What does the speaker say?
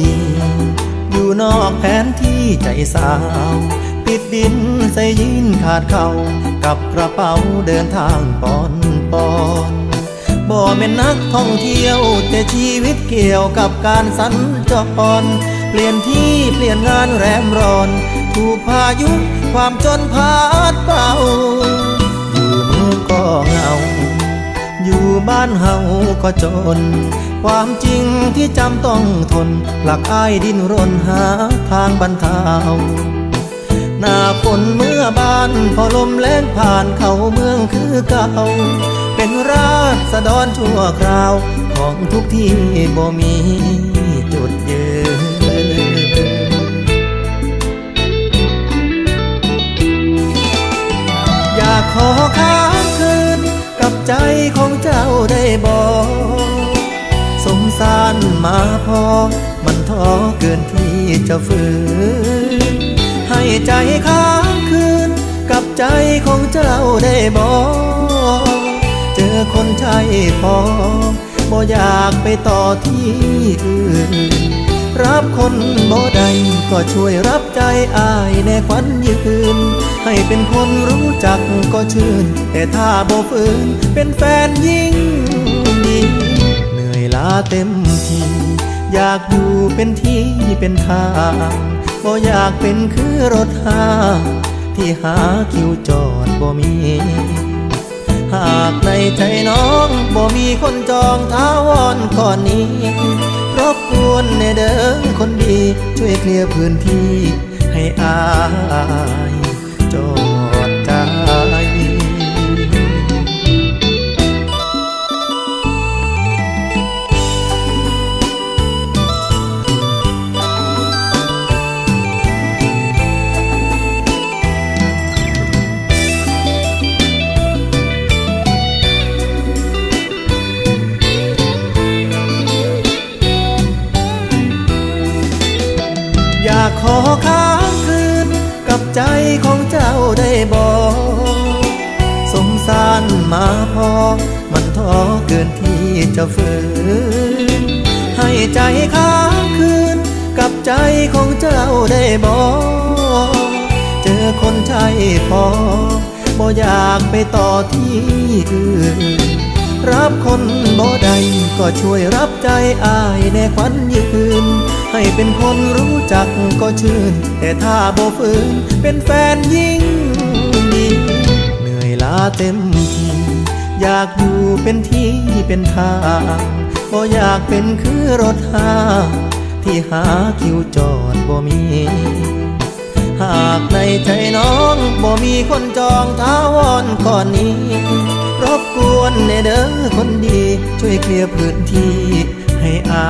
ดี อยู่นอกแผนที่ใจสาว ปิดดินใส่ยินขาดเขากับกระเป๋าเดินทางปอนปอนบ่แม่นนักท่องเที่ยว แต่ชีวิตเกี่ยวกับการสัญจรเปลี่ยนที่เปลี่ยนงานแรมร้อน ถูกพายุความจนพาดเป่า อยู่เมืองก็เหงา อยู่บ้านเฮาก็จน ความจริงที่จำต้องทน หลักอายดิ้นรนหาทางบรรเทาหน้าฝนเมื่อบานพอลมแรงผ่านเข้าเมืองคือเก่า เป็นราษฎรชั่วคราวของทุกที่บ่มีจุดยืนอยากขอค้างคืนกับใจของเจ้า เกินที่จะฝืนให้ใจค้างคืน กับใจของเจ้าได้บอกเจอคนใช่พอบ่อยากไปต่อที่อื่นรับคนบ่ใดก็ช่วยรับใจอายแน่ควันยืน ให้เป็นคนรู้จักก็ชื่น แต่ถ้าบ่ฝืนเป็นแฟนยิ่งดีเหนื่อยล้าเต็มที อยากอยู่เป็นที่เป็นทางบ่อยากเป็นคือรถหาที่หาคิวจอดบ่มี หากในใจน้องบ่มีคนจองท้าวอนก่อนนี้ รบกวนในเดิมคนดี ช่วยเคลียร์พื้นที่ให้อายจอด อยากขอค้างคืน กับใจของเจ้าได้บอกสงสารมาพอ มันท้อเกินที่จะฝืน ให้ใจค้างคืน กับใจของเจ้าได้บอกเจอคนใช่พอบ่อยากไปต่อที่อื่นรับคนบ่ใดก็ช่วยรับใจอายแน่ควันยืน ให้เป็นคนรู้จักก็ชื่น แต่ถ้าบ่ฝืนเป็นแฟนยิ่งดีเหนื่อยล้าเต็มทีอยากอยู่เป็นที่เป็นทางบ่อยากเป็นคือรถหาที่หาคิวจอดบ่มี หากในใจน้องบ่มีคนจองท้าวอนก่อนนี้ รบกวนในเด้อคนดี ช่วยเคลียร์พื้นที่ให้อา